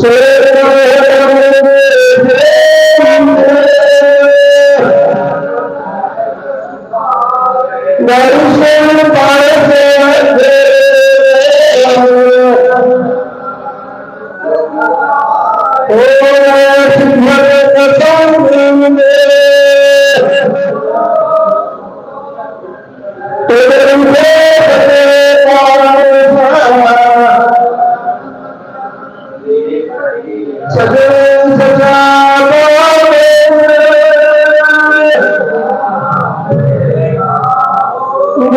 você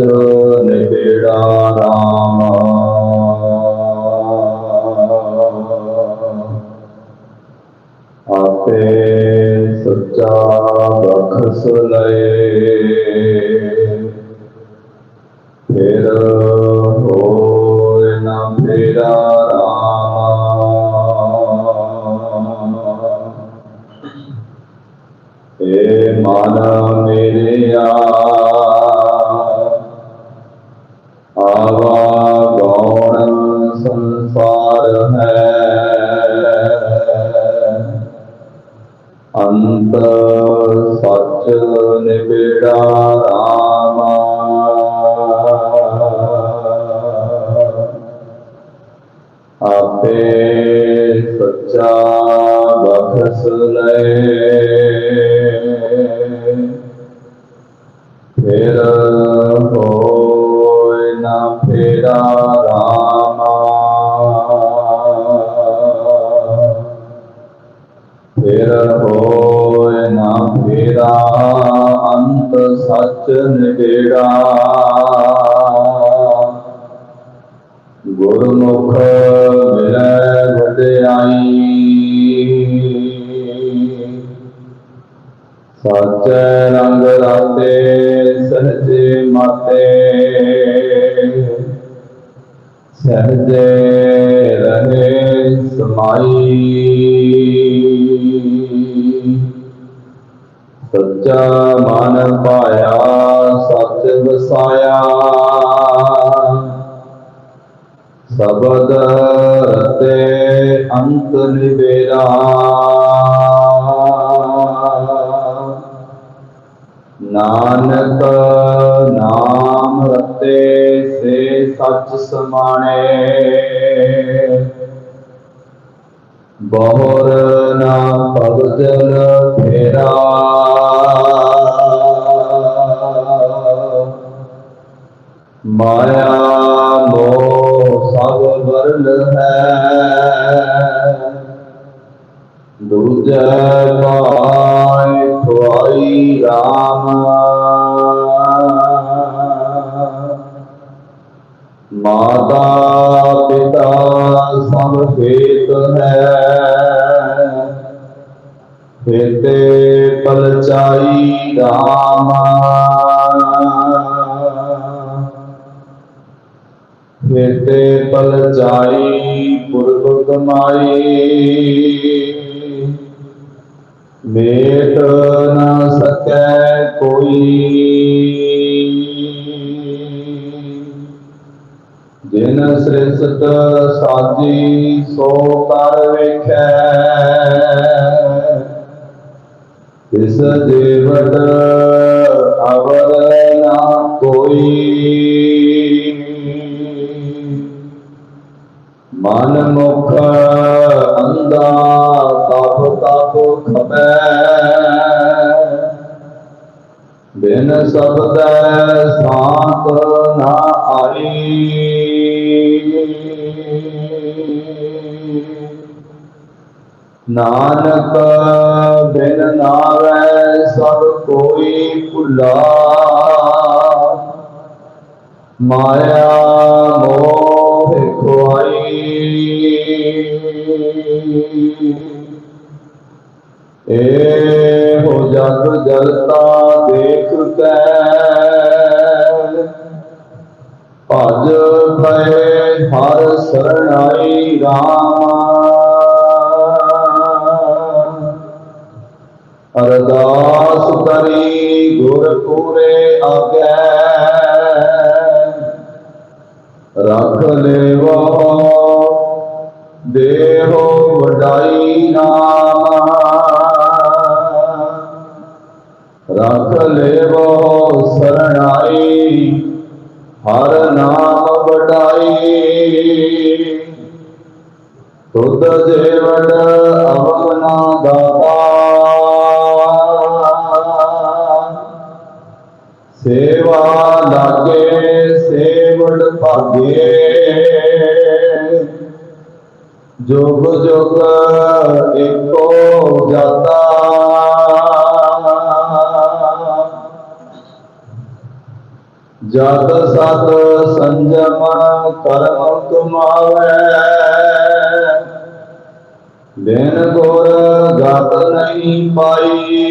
ਸੱਚ ਅੰਤ ਸੱਚ ਨਿਬੇੜਾ ਗੁਰਮੁਖ ਮਿਲੈ ਵਡਿਆਈ ਸੱਚੇ ਰੰਗ ਰਾਤੇ ਸਹਜੇ ਮਾਤੇ ਸਹਜੇ ਰਹੇ ਸਮਾਈ ਸੱਚਾ ਮਨ ਪਾਇਆ ਸੱਚ ਵਸਾਇਆ ਸਬਦ ਰਤੇ ਅੰਤ ਨਿਬੇਰਾ ਨਾਨਕ ਨਾਮ ਰਤੇ ਸੇ ਸੱਚ ਸਮਾਣੇ। ਬਹੁਰ ਨਾ ਭਗਜਨ ਫੇਰਾ। ਮਾਇਆ जय खोई राम माता पिता है। हिते पलचाई राम हिते पलचाई पूर्व कमाई बेट न सके कोई। जिन श्रेष्ठ साजी सो कर वेख। इस देवट अवर ना कोई। मन मुख ਮਨ ਮੁਖ ਤਪ ਤਪ ਖਪੈ ਬਿਨ ਸਬਦੈ ਸਾਤ ਨਾ ਆਈ। ਨਾਨਕ ਬਿਨ ਨਾਵੈ ਸਭ ਕੋਈ ਭੁਲਾ। ਮਾਇਆ ਮੋਹ ए हो जग जलता देख भज भय हर सरणाई राम अरदास करी गुर पूरे आगे रख लेवा देहो हर नाम बटाई। खुद अवना दाता। सेवा लागे सेवड़ भागे। जुग जुग एक जात सत संजम करम तुम दिन गोर गत नहीं पाई।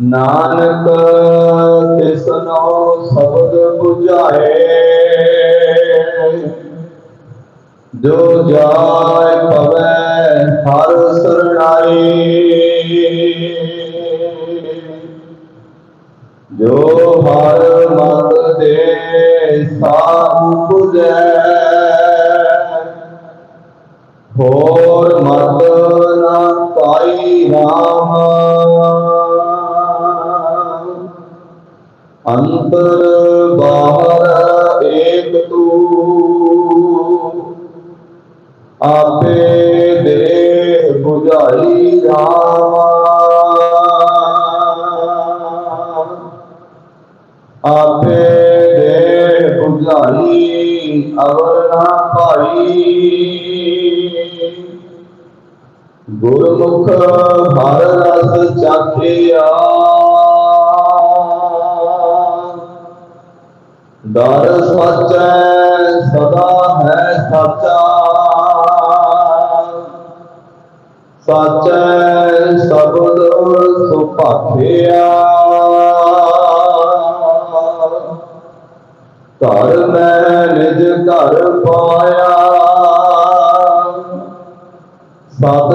नानक तिसनो शब्द बुझाए। जो जाय पवे हर शरणाई ਜੋ ਹਰ ਮਤ ਦੇ ਸਾਧੂ ਪੁਜੈ, ਹੋਰ ਮਤ ਨਾ ਪਾਈ ਰਾਮ। ਅੰਤਰ ਬਾਹਰ ਏਕ ਤੂ आपे दे बुझाई अवर ना पाई गुरमुख हर रस चाखिया दर सचै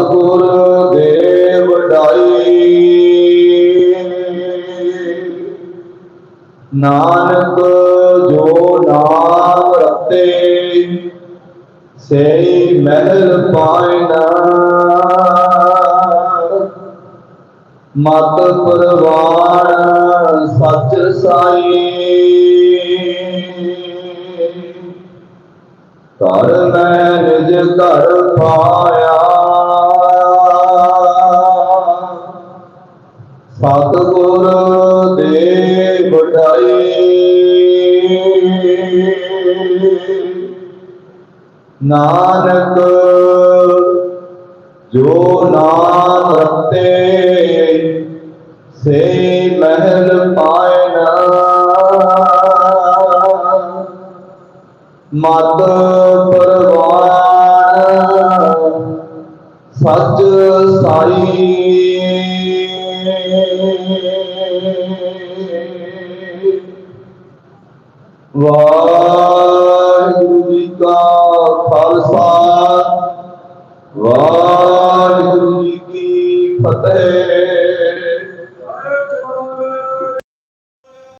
ਗੁਰ ਦੇ ਵਡਾਈ। ਨਾਨਕ ਜੋ ਨਾਮ ਰਤੇ ਸੇ ਮਹਿਲ ਪਾਇਨਾ। ਮਤ ਪਰਵਾਨ ਸੱਚ ਸਾਈ। ਘਰ ਮੈਂ ਨਿਜ ਘਰ ਪਾਇਆ ਨਾਨਕ ਜੋ ਨਾਮ ਰਤੇ ਸੇ ਮਹਿਲ ਪਾਇਨਾ ਮਤ ਪਰਵਾਨ ਸੱਚ ਸਾਈ